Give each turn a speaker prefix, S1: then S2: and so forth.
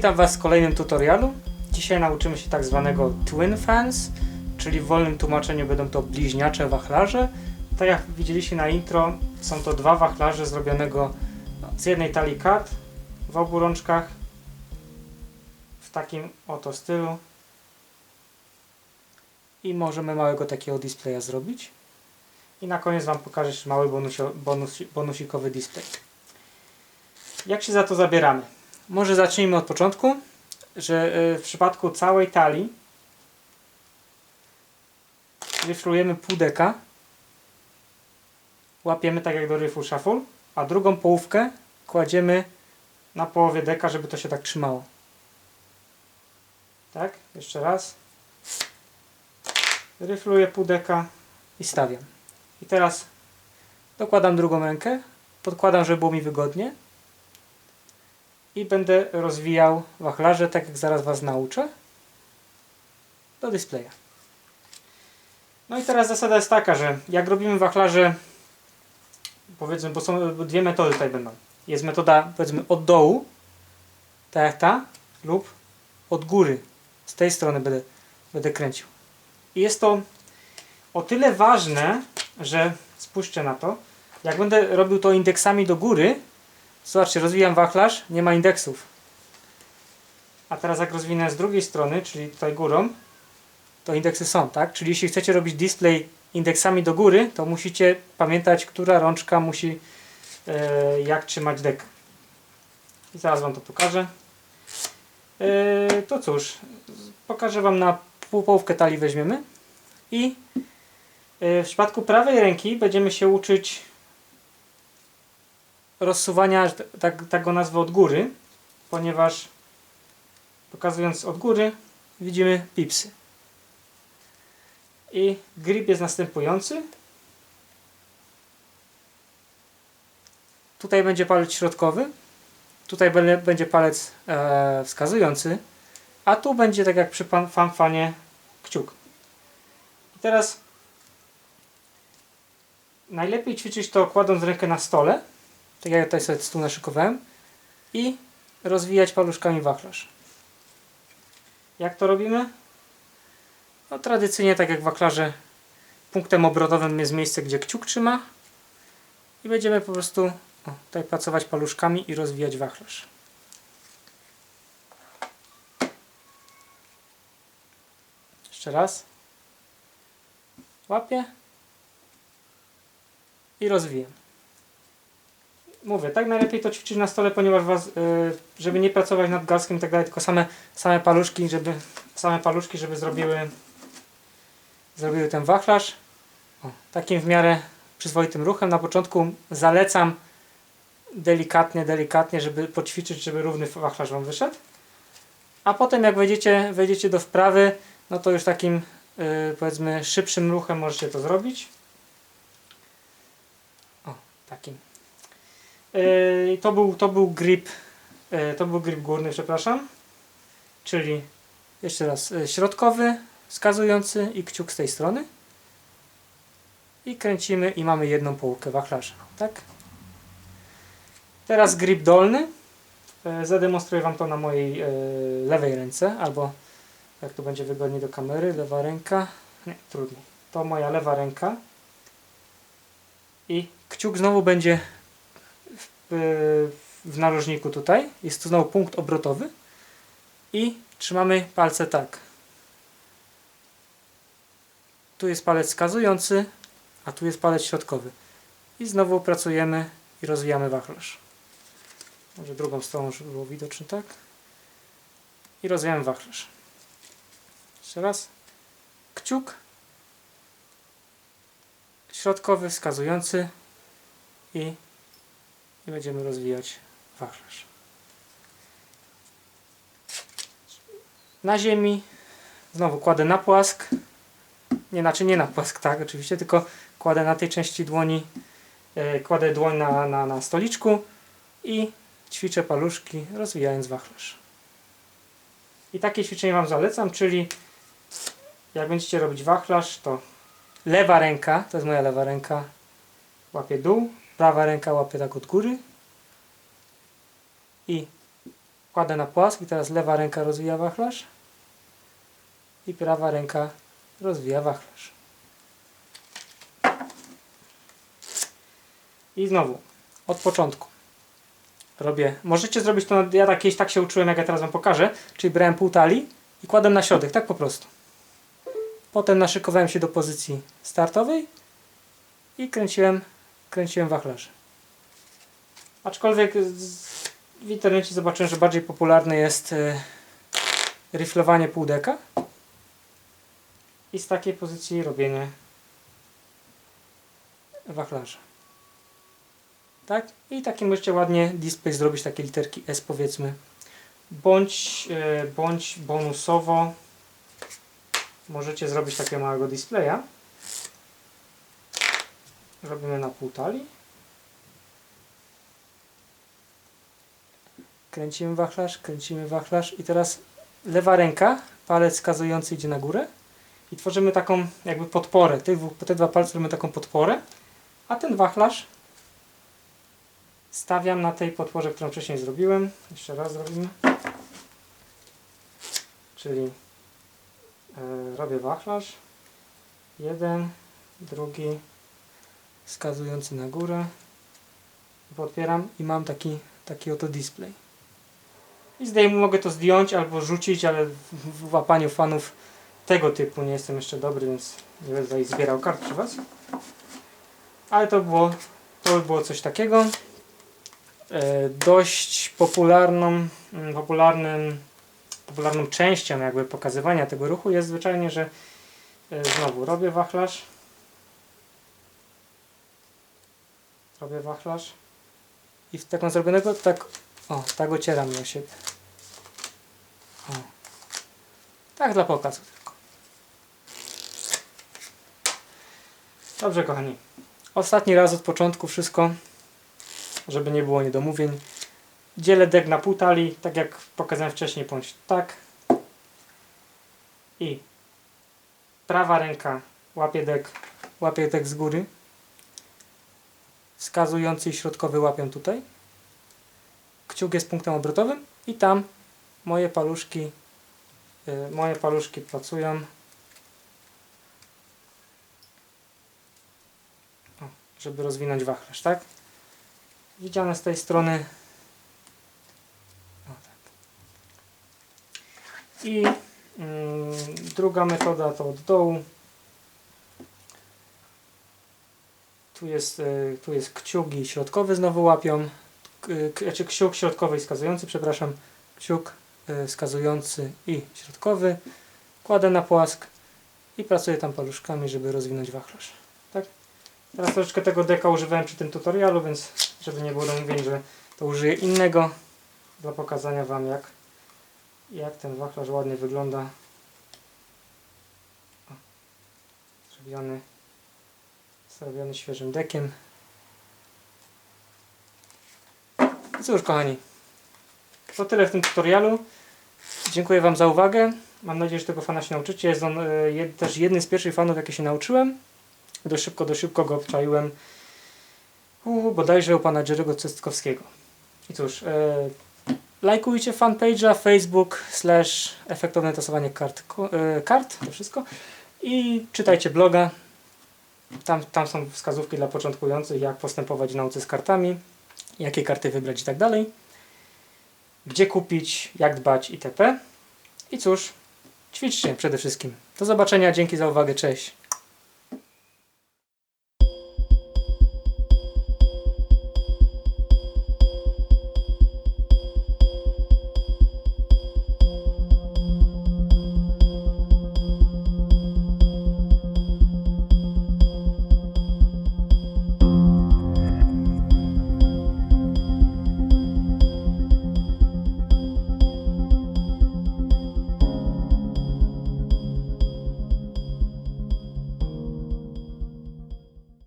S1: witam Was w kolejnym tutorialu. Dzisiaj nauczymy się tak zwanego twin fans, czyli w wolnym tłumaczeniu będą to bliźniacze wachlarze. Tak jak widzieliście na intro, są to dwa wachlarze zrobionego z jednej talii kart w obu rączkach w takim oto stylu i możemy małego takiego displaya zrobić. I na koniec Wam pokażę mały bonusio, bonus, bonusikowy display. Jak się za to zabieramy? Może zacznijmy od początku, że y, w przypadku całej talii ryflujemy pół deka, łapiemy tak jak do ryfu shuffle, a drugą połówkę kładziemy na połowie deka, żeby to się tak trzymało. Tak, jeszcze raz. Ryfluję pół deka i stawiam. I teraz dokładam drugą rękę, podkładam, żeby było mi wygodnie i będę rozwijał wachlarze, tak jak zaraz Was nauczę, do displaya. No i teraz zasada jest taka, że jak robimy wachlarze, powiedzmy, bo są dwie metody tutaj będą. Jest metoda, powiedzmy, od dołu, tak jak ta, lub od góry. Z tej strony będę, będę kręcił. I jest to o tyle ważne, że spójrzcie na to, jak będę robił to indeksami do góry, Zobaczcie, rozwijam wachlarz, nie ma indeksów. A teraz jak rozwinę z drugiej strony, czyli tutaj górą, to indeksy są, tak? Czyli jeśli chcecie robić display indeksami do góry, to musicie pamiętać, która rączka musi e, jak trzymać dek. I zaraz Wam to pokażę. E, to cóż, pokażę Wam na pół połówkę talii weźmiemy i e, w przypadku prawej ręki będziemy się uczyć rozsuwania, tak, tak go nazwę od góry, ponieważ pokazując od góry widzimy pipsy. I grip jest następujący. Tutaj będzie palec środkowy, tutaj będzie palec e, wskazujący, a tu będzie tak jak przy fanfanie kciuk. I teraz najlepiej ćwiczyć to kładąc rękę na stole, tak jak tutaj sobie stół naszykowałem i rozwijać paluszkami wachlarz. Jak to robimy? No tradycyjnie tak jak wachlarze punktem obrotowym jest miejsce, gdzie kciuk trzyma i będziemy po prostu o, tutaj pracować paluszkami i rozwijać wachlarz. Jeszcze raz. Łapię i rozwijam mówię, tak najlepiej to ćwiczyć na stole, ponieważ was, y, żeby nie pracować nad gaskiem i tak dalej, tylko same, same paluszki, żeby same paluszki, żeby zrobiły zrobiły ten wachlarz. O, takim w miarę przyzwoitym ruchem. Na początku zalecam delikatnie, delikatnie, żeby poćwiczyć, żeby równy wachlarz Wam wyszedł. A potem jak wejdziecie, wejdziecie do wprawy, no to już takim yy, powiedzmy szybszym ruchem możecie to zrobić. O, takim. Yy, to był, to był grip, yy, to był grip górny, przepraszam. Czyli jeszcze raz yy, środkowy, wskazujący i kciuk z tej strony. I kręcimy i mamy jedną połówkę wachlarza, tak? Teraz grip dolny. Zademonstruję Wam to na mojej lewej ręce, albo jak to będzie wygodnie do kamery, lewa ręka. Nie, trudniej. To moja lewa I kciuk znowu będzie w narożniku tutaj. Jest to znowu punkt obrotowy. I trzymamy palce tak. Tu jest palec wskazujący, a tu jest palec środkowy. I znowu pracujemy i rozwijamy wachlarz. Może drugą stroną, żeby było widoczne, tak? I rozwijamy wachlarz. Jeszcze raz. Kciuk. Środkowy, wskazujący i i będziemy rozwijać wachlarz. Na ziemi znowu kładę na płask, nie znaczy nie na płask, tak oczywiście, tylko kładę na tej części dłoni, e, kładę dłoń na, na, na stoliczku i ćwiczę paluszki rozwijając wachlarz. I takie ćwiczenie Wam zalecam, czyli jak będziecie robić wachlarz, to lewa ręka, to jest moja lewa ręka, łapie dół, prawa ręka łapie tak od góry i Kładę na płask i teraz lewa ręka rozwija wachlarz i prawa ręka rozwija wachlarz. I znowu, od początku. Robię, możecie zrobić to, ja tak kiedyś tak się uczyłem, jak ja teraz Wam pokażę, czyli brałem pół talii i kładłem na środek, tak po prostu. Potem naszykowałem się do pozycji startowej i kręciłem, kręciłem wachlarz. Aczkolwiek w internecie zobaczyłem, że bardziej popularne jest e, riflowanie półdeka i z takiej pozycji robienie wachlarza. Tak? I taki możecie ładnie display zrobić, takie literki S powiedzmy. Bądź, e, bądź bonusowo możecie zrobić takiego małego displaya. Robimy na pół talii. Kręcimy wachlarz, kręcimy wachlarz i teraz lewa ręka, palec wskazujący idzie na górę i tworzymy taką jakby podporę. Te, te dwa palce robimy taką podporę, a ten wachlarz stawiam na tej podporze, którą wcześniej zrobiłem. Jeszcze raz zrobimy. Czyli e, robię wachlarz. Jeden, drugi, wskazujący na górę. Podpieram i mam taki, taki oto display. I zdejmę, mogę to zdjąć albo rzucić, ale w, łapaniu fanów tego typu nie jestem jeszcze dobry, więc nie będę tutaj zbierał kart przy Was. Ale to było, to by było coś takiego. E, dość popularną, mm, popularnym, popularną częścią jakby pokazywania tego ruchu jest zwyczajnie, że e, znowu robię wachlarz. Robię wachlarz. I w taką zrobionego tak, o, tak ocieram na siebie. O. Tak dla pokazu tylko. Dobrze kochani. Ostatni raz od początku wszystko, żeby nie było niedomówień. Dzielę dek na pół talii, tak jak pokazałem wcześniej, bądź tak. I prawa ręka łapie dek, łapie dek z góry. Wskazujący i środkowy łapią tutaj. Kciuk jest punktem obrotowym i tam moje paluszki y, moje paluszki pracują. O, żeby rozwinąć wachlarz, tak? Widziane z tej strony. O, tak. I mm, druga metoda to od dołu. Tu jest, y, tu jest kciuk środkowy znowu łapią. Znaczy kciuk środkowy i wskazujący, przepraszam. Kciuk y, wskazujący i środkowy. Kładę na płask i pracuję tam paluszkami, żeby rozwinąć wachlarz. Tak? Teraz troszeczkę tego deka używałem przy tym tutorialu, więc żeby nie było domówień, że to użyję innego dla pokazania Wam jak, jak ten wachlarz ładnie wygląda. Zrobiony, zrobiony świeżym dekiem. I cóż kochani, to tyle w tym tutorialu. Dziękuję Wam za uwagę. Mam nadzieję, że tego fana się nauczycie. Jest on e, jed, też jednym z pierwszych fanów, jakie się nauczyłem. Dość szybko, dość szybko go obczaiłem. U, bodajże u pana Jerego Cystkowskiego. I cóż, e, lajkujcie fanpage'a Facebook slash efektowne tasowanie kart, e, kart, to wszystko. I czytajcie bloga. Tam, tam są wskazówki dla początkujących, jak postępować w nauce z kartami, jakie karty wybrać i tak dalej gdzie kupić, jak dbać itp. I cóż, ćwiczcie przede wszystkim. Do zobaczenia, dzięki za uwagę, cześć.